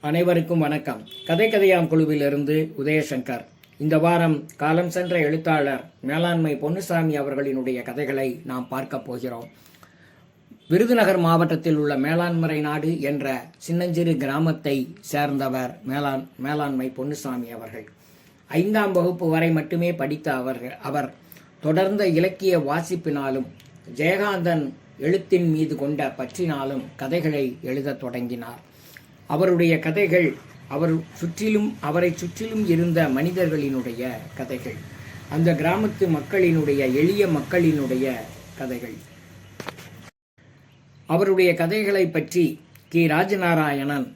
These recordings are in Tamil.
அனைவருக்கும் வணக்கம். கதை கதையாம் குழுவிலிருந்து உதயசங்கர். இந்த வாரம் காலம் சென்ற எழுத்தாளர் மேலாண்மை பொன்னுசாமி அவர்களினுடைய கதைகளை நாம் பார்க்க போகிறோம். விருதுநகர் மாவட்டத்தில் உள்ள மேலாண்மறை நாடு என்ற சின்னஞ்சிறு கிராமத்தை சேர்ந்தவர் மேலாண் மேலாண்மை பொன்னுசாமி அவர்கள். ஐந்தாம் வகுப்பு வரை மட்டுமே படித்த அவர்கள் அவர் தொடர்ந்த இலக்கிய வாசிப்பினாலும் ஜெயகாந்தன் எழுத்தின் மீது கொண்ட பற்றினாலும் கதைகளை எழுதத் தொடங்கினார். அவருடைய கதைகள் அவர் சுற்றிலும் அவரை சுற்றிலும் இருந்த மனிதர்களினுடைய கதைகள். அந்த கிராமத்து மக்களினுடைய எளிய மக்களினுடைய கதைகள். அவருடைய கதைகளை பற்றி கி. ராஜநாராயணன்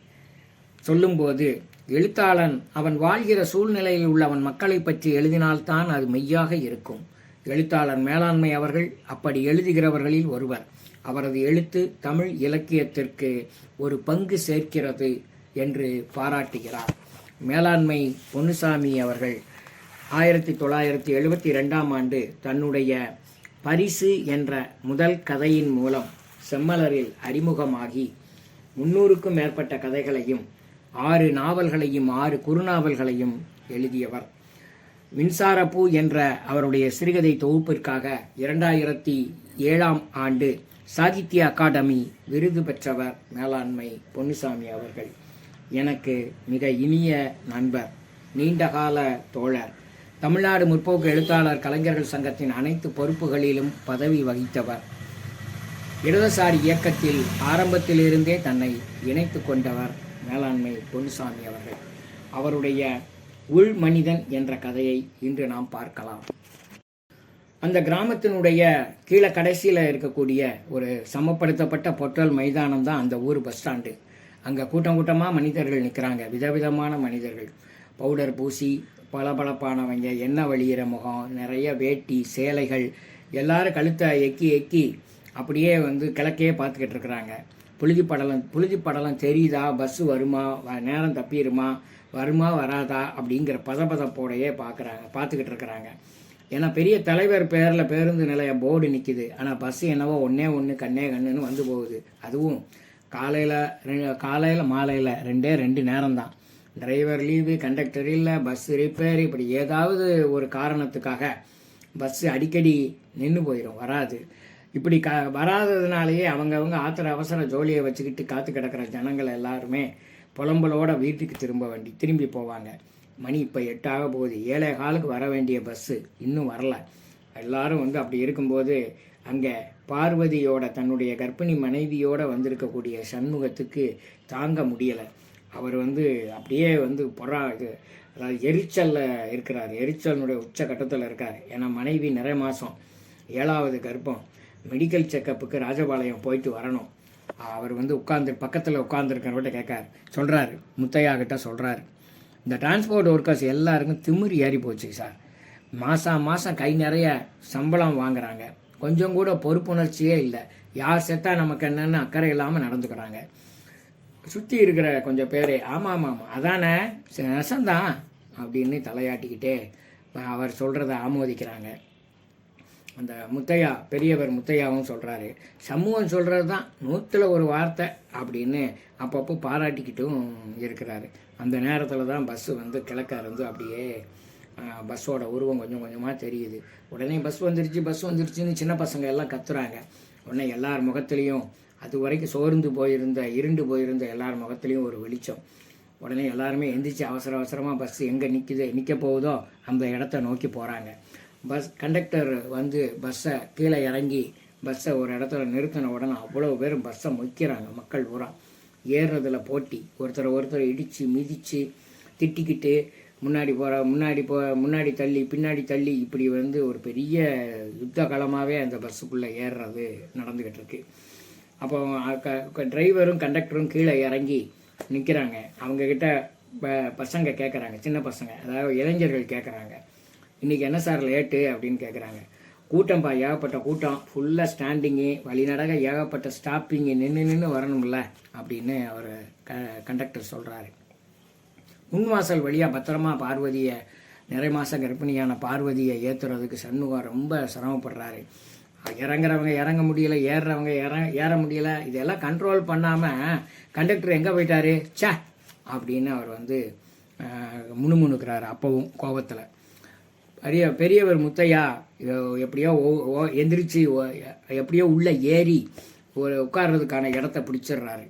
சொல்லும்போது எழுத்தாளன் அவன் வாழ்கிற சூழ்நிலையில் உள்ள அவன் மக்களை பற்றி எழுதினால்தான் அது மெய்யாக இருக்கும். எழுத்தாளர் மேலாண்மை அவர்கள் அப்படி எழுதுகிறவர்களில் ஒருவர். அவரது எழுத்து தமிழ் இலக்கியத்திற்கு ஒரு பங்கு சேர்க்கிறது என்று பாராட்டுகிறார். மேலாண்மை பொன்னுசாமி அவர்கள் ஆயிரத்தி தொள்ளாயிரத்தி எழுபத்தி ரெண்டாம் ஆண்டு தன்னுடைய பரிசு என்ற முதல் கதையின் மூலம் செம்மலரில் அறிமுகமாகி முன்னூறுக்கும் மேற்பட்ட கதைகளையும் ஆறு நாவல்களையும் ஆறு குறுநாவல்களையும் எழுதியவர். மின்சாரப்பூ என்ற அவருடைய சிறுகதை தொகுப்பிற்காக இரண்டாயிரத்தி ஏழாம் ஆண்டு சாகித்ய அகாடமி விருது பெற்றவர் மேலாண்மை பொன்னுசாமி அவர்கள். எனக்கு மிக இனிய நண்பர் நீண்டகால தோழர் தமிழ்நாடு முற்போக்கு எழுத்தாளர் கலைஞர்கள் சங்கத்தின் அனைத்து பொறுப்புகளிலும் பதவி வகித்தவர். இடதுசாரி இயக்கத்தில் ஆரம்பத்திலிருந்தே தன்னை இணைத்து கொண்டவர் மேலாண்மை பொன்னுசாமி அவர்கள். அவருடைய உள் மனிதன் என்ற கதையை இன்று நாம் பார்க்கலாம். அந்த கிராமத்தினுடைய கீழே கடைசியில் இருக்கக்கூடிய ஒரு சமப்படுத்தப்பட்ட பொட்டல் மைதானம் தான் அந்த ஊர் பஸ் ஸ்டாண்டு. அங்கே கூட்டம் கூட்டமாக மனிதர்கள் நிற்கிறாங்க விதவிதமான மனிதர்கள். பவுடர் பூசி பளபளப்பானவங்க எண்ணெய் வழியிற முகம் நிறைய வேட்டி சேலைகள் எல்லாரும் கழுத்தை எக்கி எக்கி அப்படியே வந்து கிழக்கே பார்த்துக்கிட்டு இருக்கிறாங்க. புழுதி படலம் புழுதி படலம் தெரியுதா? பஸ்ஸு வருமா? வ- நேரம் தப்பிடுமா? வருமா? வராதா? அப்படிங்கிற பதபதப்போடையே பார்க்குறாங்க பார்த்துக்கிட்டு இருக்கிறாங்க. ஏன்னா பெரிய தலைவர் பேரில் பேருந்து நிலைய போர்டு நிற்கிது ஆனால் பஸ்ஸு என்னவோ ஒன்றே ஒன்று கண்ணே கண்ணுன்னு வந்து போகுது. அதுவும் காலையில் காலையில் மாலையில் ரெண்டே ரெண்டு நேரம்தான். டிரைவர் லீவு கண்டக்டர் இல்லை பஸ் ரிப்பேர் இப்படி ஏதாவது ஒரு காரணத்துக்காக பஸ்ஸு அடிக்கடி நின்று போயிடும் வராது. இப்படி க வராததுனாலேயே அவங்கவுங்க ஆத்திர அவசர ஜோலியை வச்சுக்கிட்டு காத்து கிடக்கிற ஜனங்கள் எல்லாருமே புலம்பலோட வீட்டுக்கு திரும்ப வேண்டி திரும்பி போவாங்க. மணி இப்போ எட்டாக போகுது. ஏழை காலுக்கு வர வேண்டிய பஸ்ஸு இன்னும் வரல. எல்லாரும் வந்து அப்படி இருக்கும்போது அங்கே பார்வதியோட தன்னுடைய கர்ப்பிணி மனைவியோட வந்திருக்கக்கூடிய சண்முகத்துக்கு தாங்க முடியலை. அவர் வந்து அப்படியே வந்து பொறா இது அதாவது எரிச்சலில் இருக்கிறார். எரிச்சலினுடைய உச்சகட்டத்தில் இருக்கார். ஏன்னா மனைவி நிறை மாதம் ஏழாவது கர்ப்பம். மெடிக்கல் செக்கப்புக்கு ராஜபாளையம் போயிட்டு வரணும். அவர் வந்து உட்காந்து பக்கத்தில் உட்காந்துருக்கிறவர்கிட்ட கேட்கார். சொல்கிறாரு முத்தையா கிட்ட சொல்கிறாரு இந்த டிரான்ஸ்போர்ட் ஒர்க்கர்ஸ் எல்லாருக்கும் திமிரு ஏறி போச்சு சார் மாதம் மாதம் கை நிறைய சம்பளம் வாங்குறாங்க. கொஞ்சம் கூட பொறுப்புணர்ச்சியே இல்லை. யார் செத்தா நமக்கு என்னென்னு அக்கறை இல்லாமல் நடந்துக்கிறாங்க. சுற்றி இருக்கிற கொஞ்சம் பேர் ஆமாம் ஆமாம் ஆமாம் அதானே நெசந்தான் அப்படின்னு தலையாட்டிக்கிட்டே அவர் சொல்கிறத ஆமோதிக்கிறாங்க. அந்த முத்தையா பெரியவர் முத்தையாவும் சொல்கிறாரு சமூகம் சொல்கிறது தான் நூற்றில் ஒரு வார்த்தை அப்படின்னு அப்பப்போ பாராட்டிக்கிட்டும் இருக்கிறாரு. அந்த நேரத்தில் தான் பஸ்ஸு வந்து கிழக்க இருந்து அப்படியே பஸ்ஸோட உருவம் கொஞ்சம் கொஞ்சமாக தெரியுது. உடனே பஸ் வந்துருச்சு பஸ் வந்துருச்சுன்னு சின்ன பசங்க எல்லாம் கத்துறாங்க. உடனே எல்லார் முகத்துலேயும் அது வரைக்கும் சோர்ந்து போயிருந்த இருண்டு போயிருந்த எல்லார் முகத்துலேயும் ஒரு வெளிச்சம். உடனே எல்லாருமே எந்திரிச்சு அவசர அவசரமாக பஸ் எங்கே நிற்குது நிற்க போகுதோ அந்த இடத்த நோக்கி போகிறாங்க பஸ் கண்டக்டர் வந்து பஸ்ஸை கீழே இறங்கி பஸ்ஸை ஒரு இடத்துல நிறுத்தின உடனே அவ்வளோ பேர் பஸ்ஸை மொய்க்கிறாங்க மக்கள் பூரா. ஏறுறதுல போட்டி. ஒருத்தர் ஒருத்தர் இடித்து மிதித்து திட்டிக்கிட்டு முன்னாடி போகிற முன்னாடி போ முன்னாடி தள்ளி பின்னாடி தள்ளி இப்படி வந்து ஒரு பெரிய யுத்த காலமாகவே அந்த பஸ்ஸுக்குள்ளே ஏறுறது நடந்துக்கிட்டு இருக்கு அப்போ க- டிரைவரும் கண்டக்டரும் கீழே இறங்கி நிற்கிறாங்க அவங்கக்கிட்ட பசங்க கேட்குறாங்க சின்ன பசங்க அதாவது இளைஞர்கள் கேட்குறாங்க இன்றைக்கி என்ன சார் லேட்டு அப்படின்னு கேட்குறாங்க கூட்டம்ப்பா ஏகப்பட்ட கூட்டம். ஃபுல்லாக ஸ்டாண்டிங்கு வழிநடக ஏகப்பட்ட ஸ்டாப்பிங்கு நின்று நின்று வரணும்ல அப்படின்னு அவர் க கண்டக்டர் சொல்கிறாரு முன்வாசல் வழியாக பத்திரமா பார்வதியை நிறை மாதம் கர்ப்பிணியான பார்வதியை ஏற்றுறதுக்கு சண்முகம் ரொம்ப சிரமப்படுறாரு. இறங்குறவங்க இறங்க முடியல ஏறுறவங்க இற ஏற முடியல இதெல்லாம் கண்ட்ரோல் பண்ணாமல் கண்டக்டர் எங்கே போயிட்டாரு? ச்சே! அப்படின்னு அவர் வந்து முணுமுணுக்கிறாரு அப்பவும் கோபத்தில் அரிய பெரியவர் முத்தையா எப்படியோ ஓ- ஓ- எந்திரிச்சு ஓ- எப்படியோ உள்ள ஏறி ஒரு உட்கார்றதுக்கான இடத்த பிடிச்சிடுறாரு.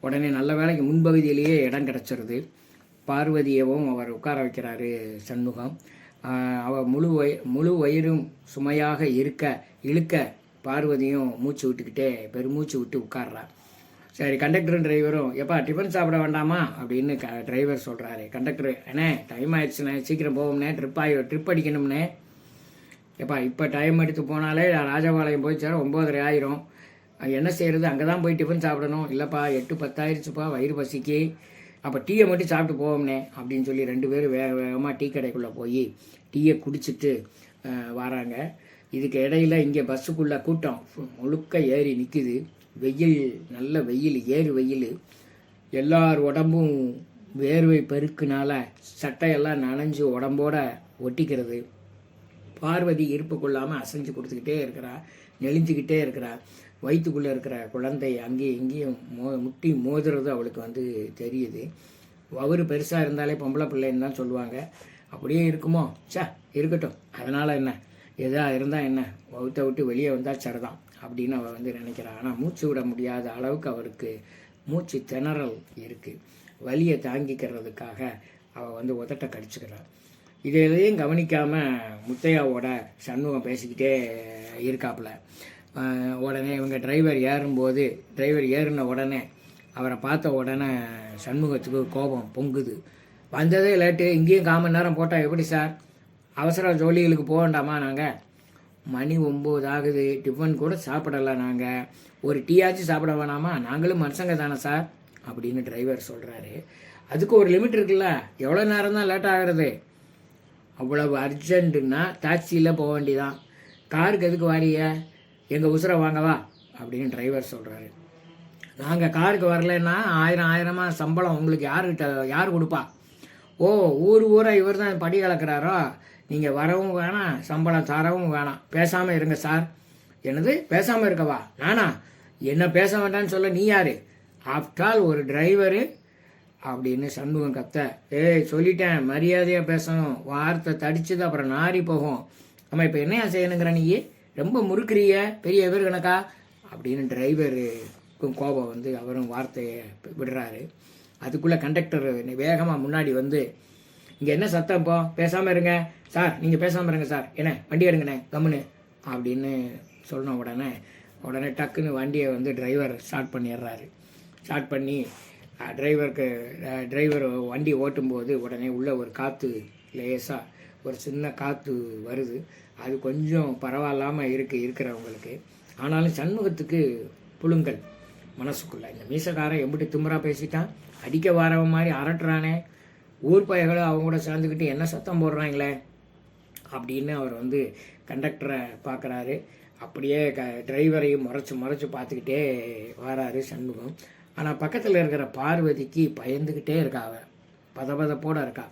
உடனே நல்ல வேலைக்கு முன்பகுதியிலேயே இடம் கிடச்சிருது. பார்வதியவும் அவர் உட்கார வைக்கிறாரு சண்முகம். அவர் முழு வய முழு வயிறும் சுமையாக இருக்க இழுக்க பார்வதியும் மூச்சு விட்டுக்கிட்டே பெருமூச்சு விட்டு உட்கார்றா. சரி கண்டக்டரும் டிரைவரும் எப்பா டிஃபன் சாப்பிட வேண்டாமா? அப்படின்னு க டிரைவர் சொல்கிறாரு கண்டக்டர் அண்ணே டைம் ஆயிடுச்சுண்ணே. சீக்கிரம் போவோம்ண்ணே. ட்ரிப் ஆகி ட்ரிப் அடிக்கணும்ண்ணே. எப்பா இப்போ டைம் எடுத்து போனாலே ராஜபாளையம் போய் சேர ஒம்போதரை ஆயிரும். என்ன செய்கிறது அங்கே தான் போய் டிஃபன் சாப்பிடணும். இல்லைப்பா எட்டு பத்தாயிருச்சுப்பா வயிறு பசிக்கு. அப்போ டீயை மட்டும் சாப்பிட்டு போவோம்னே அப்படின்னு சொல்லி ரெண்டு பேரும் வேக வேகமாக டீ கடைக்குள்ளே போய் டீயை குடிச்சிட்டு வராங்க. இதுக்கு இடையில இங்கே பஸ்ஸுக்குள்ளே கூட்டம் முழுக்க ஏறி நிற்கிது வெயில் நல்ல வெயில் ஏறு வெயில். எல்லார் உடம்பும் வேர்வை பெருக்குனால சட்டையெல்லாம் நனைஞ்சு உடம்போட ஒட்டிக்கிறது. பார்வதி இருப்பு கொள்ளாமல் அசைஞ்சு கொடுத்துக்கிட்டே இருக்கிறா நெளிஞ்சுக்கிட்டே இருக்கிறா. வயிற்றுக்குள்ளே இருக்கிற குழந்தை அங்கேயும் இங்கேயும் மோ முட்டி மோதுறது அவளுக்கு வந்து தெரியுது. வவுறு பெருசாக இருந்தாலே பொம்பளை பிள்ளைன்னு தான் சொல்லுவாங்க. அப்படியே இருக்குமோ? சா இருக்கட்டும். அதனால் என்ன? எதாக இருந்தால் என்ன? வகுத்த விட்டு வெளியே வந்தால் சரிதான். அப்படின்னு அவள் வந்து நினைக்கிறார். ஆனால் மூச்சு விட முடியாத அளவுக்கு அவருக்கு மூச்சு திணறல் இருக்குது வலியை தாங்கிக்கிறதுக்காக அவள் வந்து உதட்ட கடிச்சுக்கிறார். இது எதையும் கவனிக்காமல் முத்தையாவோட சண்முகம் பேசிக்கிட்டே இருக்காப்புல. உடனே இவங்க டிரைவர் ஏறும்போது டிரைவர் ஏறின உடனே அவரை பார்த்த உடனே சண்முகத்துக்கு கோபம் பொங்குது. வந்ததே லேட்டு இங்கேயும் கால் மணி நேரம் போட்டால் எப்படி சார்? அவசர ஜோலிகளுக்கு போக வேண்டாமா நாங்கள் மணி ஒம்பது ஆகுது. டிஃபன் கூட சாப்பிடல நாங்கள் ஒரு டீயாச்சும் சாப்பிட வேணாமா? நாங்களும் மனுஷங்க தானே சார்? அப்படின்னு டிரைவர் சொல்கிறாரு அதுக்கு ஒரு லிமிட் இருக்குல்ல. எவ்வளோ நேரம் தான் லேட் ஆகிறது? அவ்வளவு அர்ஜென்ட்டுன்னா டாக்ஸியில் போக வேண்டியதான் காருக்கு எதுக்கு வாரிய எங்கள் உசுரை வாங்கவா அப்படின்னு டிரைவர் சொல்கிறாரு நாங்கள் காருக்கு வரலைன்னா ஆயிரம் ஆயிரமாக சம்பளம் உங்களுக்கு யாருக்கிட்ட யார் கொடுப்பா? ஓ ஊர் ஊராக இவர் தான் படி கலக்கிறாரோ? நீங்கள் வரவும் வேணாம் சம்பளம் தரவும் வேணாம். பேசாமல் இருங்க சார். என்னது? பேசாமல் இருக்கவா? நானா? என்ன பேச வேண்டான்னு சொல்ல நீ யாரு? ஆஃப்டால் ஒரு டிரைவரு அப்படின்னு சண்முகம் கத்த. ஏய் சொல்லிட்டேன். மரியாதையாக பேசணும். வார்த்தை தடிச்சது அப்புறம் நாரி போகும். நம்ம இப்போ என்னையா செய்யணுங்கிற நீ? ரொம்ப முறுக்குறிய பெரிய பேர் கணக்கா? அப்படின்னு டிரைவருக்கும் கோபம் வந்து அவரும் வார்த்தையை விடுறாரு. அதுக்குள்ளே கண்டக்டர் வேகமாக முன்னாடி வந்து இங்கே என்ன சத்தம் இப்போ? பேசாமல் இருங்க. சார் நீங்கள் பேசாமல் இருங்க சார். என்ன வண்டி எடுங்கண்ணே கம்முன்னு. அப்படின்னு சொன்ன உடனே உடனே டக்குன்னு வண்டியை வந்து டிரைவர் ஸ்டார்ட் பண்ணிடுறாரு. ஸ்டார்ட் பண்ணி டிரைவருக்கு டிரைவர் வண்டி ஓட்டும்போது உடனே உள்ளே ஒரு காற்று லேசாக ஒரு சின்ன காற்று வருது. அது கொஞ்சம் பரவாயில்லாமல் இருக்குது இருக்கிறவங்களுக்கு. ஆனாலும் சண்முகத்துக்கு புழுங்கல் மனசுக்குள்ளே. இந்த மீசக்காரன் எப்படி திமிரா பேசிட்டான். அடிக்க வரவன் மாதிரி அரட்டுறானே. ஊர் பயகளும் அவங்க கூட சேர்ந்துக்கிட்டு என்ன சத்தம் போடுறாங்களே அப்படின்னு அவர் வந்து கண்டக்டரை பார்க்குறாரு. அப்படியே க டிரைவரையும் முறைச்சி முறைச்சி பார்த்துக்கிட்டே வராரு சண்முகம். ஆனால் பக்கத்தில் இருக்கிற பார்வதிக்கு பயந்துக்கிட்டே இருக்கா அவர் பதபதப்போட இருக்கா.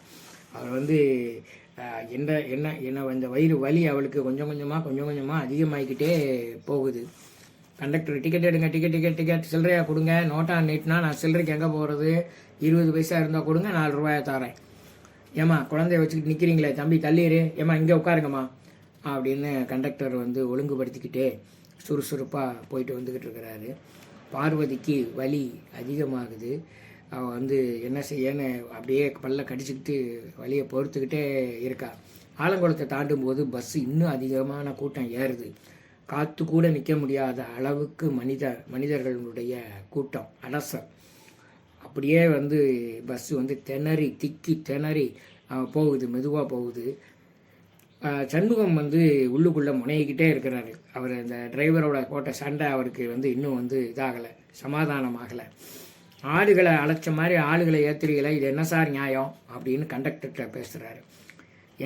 அவர் வந்து என்ன என்ன என்ன இந்த வயிறு வலி அவளுக்கு கொஞ்சம் கொஞ்சமாக கொஞ்சம் கொஞ்சமாக அதிகமாகிக்கிட்டே போகுது. கண்டக்டர் டிக்கெட் எடுங்க டிக்கெட் டிக்கெட் டிக்கெட் சில்லறையாக கொடுங்க நோட்டா நீட்டினா நான் சில்லறைக்கு எங்கே போகிறது இருபது பைசா இருந்தால் கொடுங்க நாலு ரூபாயை தரேன். ஏம்மா குழந்தைய வச்சுக்கிட்டு நிற்கிறீங்களே தம்பி தள்ளிடு ஏம்மா இங்கே உட்காருங்கம்மா. அப்படின்னு கண்டக்டர் வந்து ஒழுங்குபடுத்திக்கிட்டே சுறுசுறுப்பாக போயிட்டு வந்துக்கிட்டு இருக்கிறாரு. பார்வதிக்கு வலி அதிகமாகுது. அவள் வந்து என்ன செய்யன்னு அப்படியே பல்ல கடிச்சிக்கிட்டு வழியை பொறுத்துக்கிட்டே இருக்கா. ஆலங்குளத்தை தாண்டும் போது பஸ் இன்னும் அதிகமான கூட்டம் ஏறுது. காற்று கூட நிற்க முடியாத அளவுக்கு மனித மனிதர்களுடைய கூட்டம் அலசல். அப்படியே வந்து பஸ்ஸு வந்து திணறி திக்கி திணறி போகுது மெதுவாக போகுது. சண்முகம் வந்து உள்ளுக்குள்ளே முனையிக்கிட்டே இருக்கிறாரு. அவர் அந்த டிரைவரோட போட்ட சண்டை அவருக்கு வந்து இன்னும் வந்து இதாகலை சமாதானமாகலை. ஆடுகளை அழைச்ச மாதிரி ஆளுகளை ஏற்றுறீங்களே இது என்ன சார் நியாயம்? அப்படின்னு கண்டக்டர்கிட்ட பேசுகிறாரு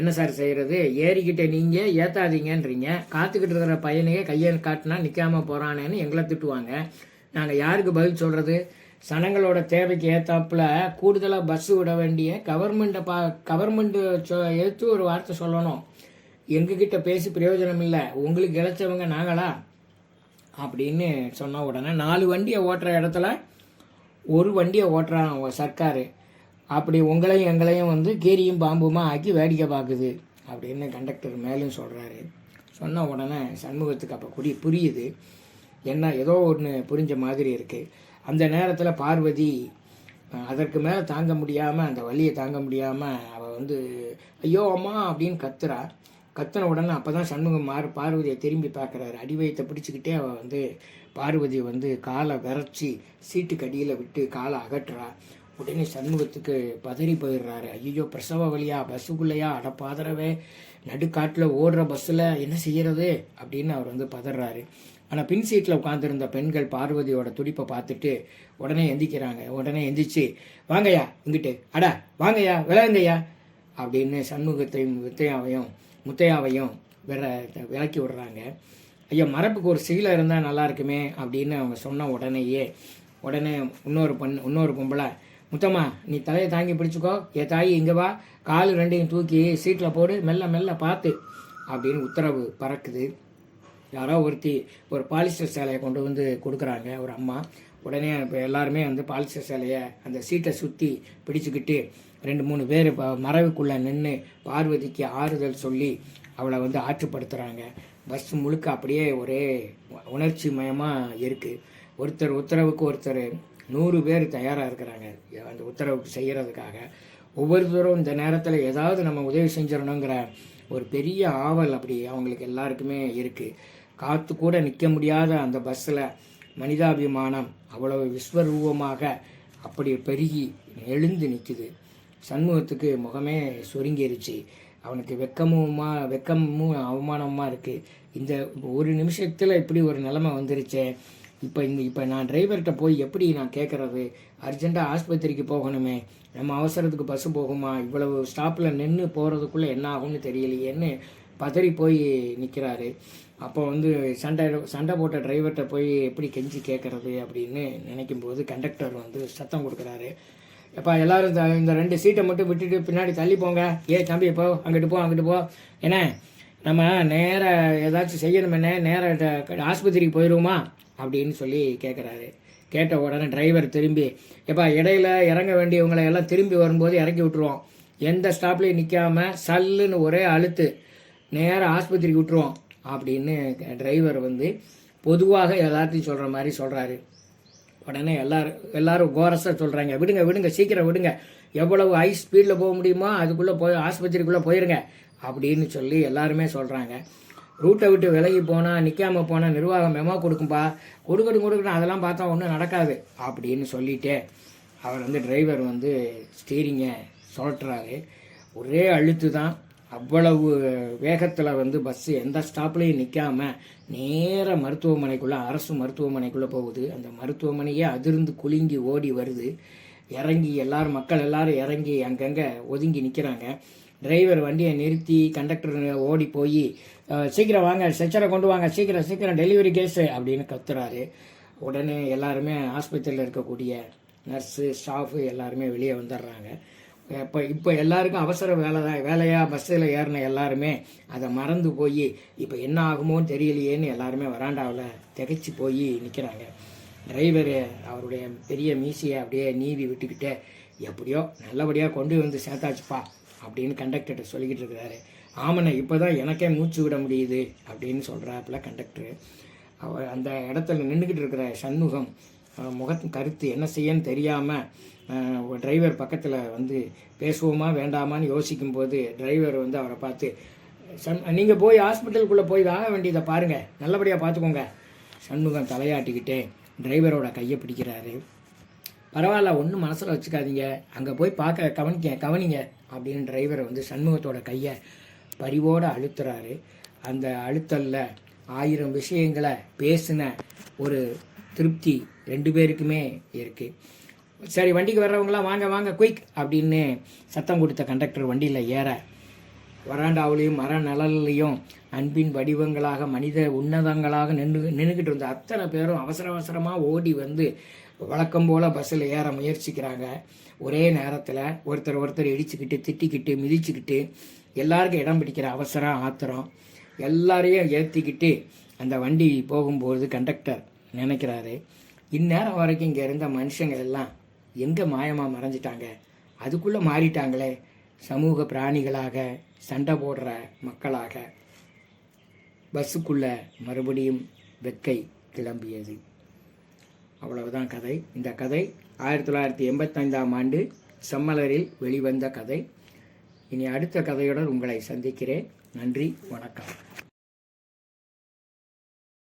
என்ன சார் செய்கிறது ஏறிக்கிட்ட நீங்கள் ஏற்றாதீங்கன்றீங்க காத்துக்கிட்டு இருக்கிற பையனையே கையை காட்டினா நிற்காம போகிறானேன்னு எங்களை திட்டுவாங்க. நாங்கள் யாருக்கு பதில் சொல்கிறது சனங்களோட தேவைக்கு ஏற்றாப்புல கூடுதலாக பஸ் விட வேண்டிய கவர்மெண்ட்டை பா கவர்மெண்ட்டு சொ எடுத்து ஒரு வார்த்தை சொல்லணும். எங்ககிட்ட பேசி பிரயோஜனம் இல்லை. உங்களுக்கு இழைச்சவங்க நாங்களா? அப்படின்னு சொன்ன உடனே நாலு வண்டியை ஓட்டுற இடத்துல ஒரு வண்டியை ஓட்டுறான் சர்க்கார். அப்படி உங்களையும் எங்களையும் வந்து கீரியும் பாம்புமா ஆக்கி வேடிக்கை பார்க்குது அப்படின்னு கண்டக்டர் மேலும் சொல்கிறாரு சொன்ன உடனே சண்முகத்துக்கு அப்போ குடி புரியுது. என்ன ஏதோ ஒன்று புரிஞ்ச மாதிரி இருக்குது அந்த நேரத்தில் பார்வதி அதற்கு மேலே தாங்க முடியாமல் அந்த வழியை தாங்க முடியாமல் அவள் வந்து ஐயோ அம்மா அப்படின்னு கத்துறா. கத்தின உடனே அப்போ தான் சண்முகம் மாறு பார்வதியை திரும்பி பார்க்குறாரு. அடிவயத்தை பிடிச்சிக்கிட்டே அவள் வந்து பார்வதி வந்து காலை விரச்சி சீட்டுக்கு அடியில் விட்டு காலை அகற்றுறா உடனே சண்முகத்துக்கு பதறி போயிடுறாரு. ஐயோ பிரசவ வழியா பஸ்ஸுக்குள்ளேயா அடப்பாதரவே நடுக்காட்டில் ஓடுற பஸ்ஸில் என்ன செய்கிறது அப்படின்னு அவர் வந்து பதறாரு. ஆனால் பின் சீட்டில் உட்காந்துருந்த பெண்கள் பார்வதியோட துடிப்பை பார்த்துட்டு உடனே எந்திக்கிறாங்க. உடனே எந்திரிச்சு வாங்கய்யா இங்கிட்டு அடா வாங்கய்யா விளையாங்கய்யா அப்படின்னு சண்முகத்தையும் முத்தையாவையும் முத்தையாவையும் விர விளக்கி விடுறாங்க. ஐயா மரப்புக்கு ஒரு சீலை இருந்தால் நல்லா இருக்குமே அப்படின்னு அவங்க சொன்ன உடனேயே உடனே இன்னொரு பொண் இன்னொரு பொம்பளை முத்தம்மா நீ தலையை தாங்கி பிடிச்சிக்கோ. ஏ தாயி இங்கே வா. கால் ரெண்டையும் தூக்கி சீட்டில் போடு. மெல்ல மெல்ல பார்த்து அப்படின்னு உத்தரவு பறக்குது. யாரோ ஒருத்தி ஒரு பாலிஸ்டர் சேலையை கொண்டு வந்து கொடுக்குறாங்க ஒரு அம்மா. உடனே இப்போ எல்லாருமே வந்து பாலிஸ்டர் சேலையை அந்த சீட்டை சுற்றி பிடிச்சிக்கிட்டு ரெண்டு மூணு பேர் இப்போ மறைவுக்குள்ளே நின்று பார்வதிக்கு ஆறுதல் சொல்லி அவளை வந்து ஆற்றுப்படுத்துகிறாங்க பஸ் முழுக்க அப்படியே ஒரே உணர்ச்சி மயமாக இருக்குது ஒருத்தர் உத்தரவுக்கு ஒருத்தர் நூறு பேர் தயாராக இருக்கிறாங்க அந்த உத்தரவுக்கு செய்கிறதுக்காக ஒவ்வொருத்தரும் இந்த நேரத்தில் ஏதாவது நம்ம உதவி செஞ்சிடணுங்கிற ஒரு பெரிய ஆவல் அப்படி அவங்களுக்கு எல்லாருக்குமே இருக்குது காத்து கூட நிற்க முடியாத அந்த பஸ்ஸில் மனிதாபிமானம் அவ்வளவு விஸ்வரூபமாக அப்படி பெருகி எழுந்து நிற்குது சண்முகத்துக்கு முகமே சுருங்கிருச்சு. அவனுக்கு வெக்கமுமா வெக்கமும் அவமானமாக இருக்குது இந்த ஒரு நிமிஷத்தில் இப்படி ஒரு நிலைமை வந்துருச்சே. இப்போ இந்த இப்போ நான் டிரைவர்கிட்ட போய் எப்படி நான் கேட்குறது அர்ஜெண்ட்டாக ஆஸ்பத்திரிக்கு போகணுமே. நம்ம அவசரத்துக்கு பஸ்ஸு போகுமா? இவ்வளவு ஸ்டாப்பில் நின்று போகிறதுக்குள்ளே என்ன ஆகும்னு தெரியலையேன்னு பதறி போய் நிற்கிறாரு அப்போ வந்து சண்டை சண்டை போட்ட டிரைவர்கிட்ட போய் எப்படி கெஞ்சி கேட்குறது அப்படின்னு நினைக்கும்போது கண்டக்டர் வந்து சத்தம் கொடுக்குறாரு. எப்போ எல்லோரும் இந்த- இந்த ரெண்டு சீட்டை மட்டும் விட்டுட்டு பின்னாடி தள்ளி போங்க. ஏ தம்பி போ அங்கிட்டு போ அங்கிட்டு போ. என்ன நம்ம நேர ஏதாச்சும் செய்யணும் என்ன நேர ஆஸ்பத்திரிக்கு போயிடுவோமா அப்படின்னு சொல்லி கேட்குறாரு கேட்ட உடனே டிரைவர் திரும்பி எப்பா இடையில இறங்க வேண்டியவங்களை எல்லாம் திரும்பி வரும்போது இறக்கி விட்டுருவோம். எந்த ஸ்டாப்லேயும் நிற்காமல் சல்லுன்னு ஒரே அழுத்து நேராக ஆஸ்பத்திரிக்கு விட்டுருவோம் அப்படின்னு டிரைவர் வந்து பொதுவாக எல்லாத்தையும் சொல்கிற மாதிரி சொல்கிறாரு உடனே எல்லாரும் எல்லாரும் கோரஸாக சொல்கிறாங்க விடுங்க விடுங்க சீக்கிரம் விடுங்க. எவ்வளவு ஹை ஸ்பீடில் போக முடியுமோ அதுக்குள்ளே போய் ஆஸ்பத்திரிக்குள்ளே போயிருங்க. அப்படின்னு சொல்லி எல்லாருமே சொல்கிறாங்க ரூட்டை விட்டு விலகி போனால் நிற்காம போனால் நிர்வாகம் மெமோ கொடுக்கும்பா. கொடுக்கட்டும் கொடுக்கட்டும் அதெல்லாம் பார்த்தா ஒன்றும் நடக்காது அப்படின்னு சொல்லிட்டு அவர் வந்து டிரைவர் வந்து ஸ்டீரிங்கை சுழட்டுறாரு. ஒரே அழுத்து தான் அவ்வளவு வேகத்தில் வந்து பஸ்ஸு எந்த ஸ்டாப்லேயும் நிற்காம நேர மருத்துவமனைக்குள்ளே அரசு மருத்துவமனைக்குள்ளே போகுது. அந்த மருத்துவமனையே அதிர்ந்து குலுங்கி ஓடி வருது. இறங்கி எல்லாரும் மக்கள் எல்லாரும் இறங்கி அங்கங்கே ஒதுங்கி நிற்கிறாங்க டிரைவர் வண்டியை நிறுத்தி கண்டக்டர் ஓடி போய் சீக்கிரம் வாங்க ஸ்ட்ரெச்சரை கொண்டு வாங்க சீக்கிரம் சீக்கிரம் டெலிவரி கேஸு அப்படின்னு கத்துறாரு. உடனே எல்லாருமே ஆஸ்பத்திரியில் இருக்கக்கூடிய நர்ஸு ஸ்டாஃபு எல்லாருமே வெளியே வந்துடுறாங்க. இப்போ இப்போ எல்லாருக்கும் அவசர வேலை தான். வேலையாக பஸ்ஸில் ஏறின எல்லாருமே அதை மறந்து போய் இப்போ என்ன ஆகுமோன்னு தெரியலையேன்னு எல்லாருமே வராண்டாவில் திகைச்சு போய் நிற்கிறாங்க டிரைவரு அவருடைய பெரிய மீசியை அப்படியே நீவி விட்டுக்கிட்டே எப்படியோ நல்லபடியாக கொண்டு வந்து சேர்த்தாச்சுப்பா அப்படின்னு கண்டக்டர்கிட்ட சொல்லிக்கிட்டு இருக்கிறாரு. ஆமண்ணே இப்போ தான் எனக்கே மூச்சு விட முடியுது அப்படின்னு சொல்கிறாப்புல கண்டக்டரு அவர் அந்த இடத்துல நின்றுக்கிட்டு இருக்கிற சண்முகம் அஹ், முகத்தின் கருத்து என்ன செய்யன்னு தெரியாமல் டிரைவர் பக்கத்தில் வந்து பேசுவோமா வேண்டாமான்னு யோசிக்கும்போது டிரைவர் வந்து அவரை பார்த்து சண் நீங்கள் போய் ஹாஸ்பிட்டலுக்குள்ளே போய் வாங்க வேண்டியதை பாருங்கள் நல்லபடியாக பார்த்துக்கோங்க. சண்முகம் தலையாட்டிக்கிட்டே டிரைவரோட கையை பிடிக்கிறாரு. பரவாயில்ல ஒன்றும் மனசில் வச்சுக்காதீங்க. அங்கே போய் பார்க்க கவனிக்க கவனிங்க. அப்படின்னு டிரைவர் வந்து சண்முகத்தோட கையை பரிவோடு அழுத்துறாரு. அந்த அழுத்தலில் ஆயிரம் விஷயங்களை பேசின ஒரு திருப்தி ரெண்டு பேருக்குமே இருக்குது சரி வண்டிக்கு வர்றவங்களாம் வாங்க வாங்க குயிக் அப்படின்னு சத்தம் கொடுத்த கண்டக்டர் வண்டியில் ஏற. வராண்டாவிலையும் மர நிழல்லையும் அன்பின் வடிவங்களாக மனித உன்னதங்களாக நின்று நின்றுக்கிட்டு இருந்த அத்தனை பேரும் அவசர அவசரமாக ஓடி வந்து வழக்கம் போல் பஸ்ஸில் ஏற முயற்சிக்கிறாங்க. ஒரே நேரத்தில் ஒருத்தர் ஒருத்தர் இடிச்சுக்கிட்டு திட்டிக்கிட்டு மிதிச்சுக்கிட்டு எல்லாருக்கும் இடம் பிடிக்கிற அவசரம் ஆத்திரம் எல்லாரையும் ஏற்றிக்கிட்டு அந்த வண்டி போகும்போது கண்டக்டர் நினைக்கிறாரு. இந்நேரம் வரைக்கும் இங்கே இருந்த மனுஷங்க எல்லாம் எங்கே மாயமாக மறைஞ்சிட்டாங்க? அதுக்குள்ளே மாறிட்டாங்களே சமூக பிராணிகளாக சண்டை போடுற மக்களாக. பஸ்ஸுக்குள்ளே மறுபடியும் வெக்கை கிளம்பியது. அவ்வளவுதான் கதை. இந்த கதை ஆயிரத்தி தொள்ளாயிரத்தி எண்பத்தைந்தாம் ஆண்டு செம்மலரில் வெளிவந்த கதை. இனி அடுத்த கதையுடன் உங்களை சந்திக்கிறேன். நன்றி வணக்கம்.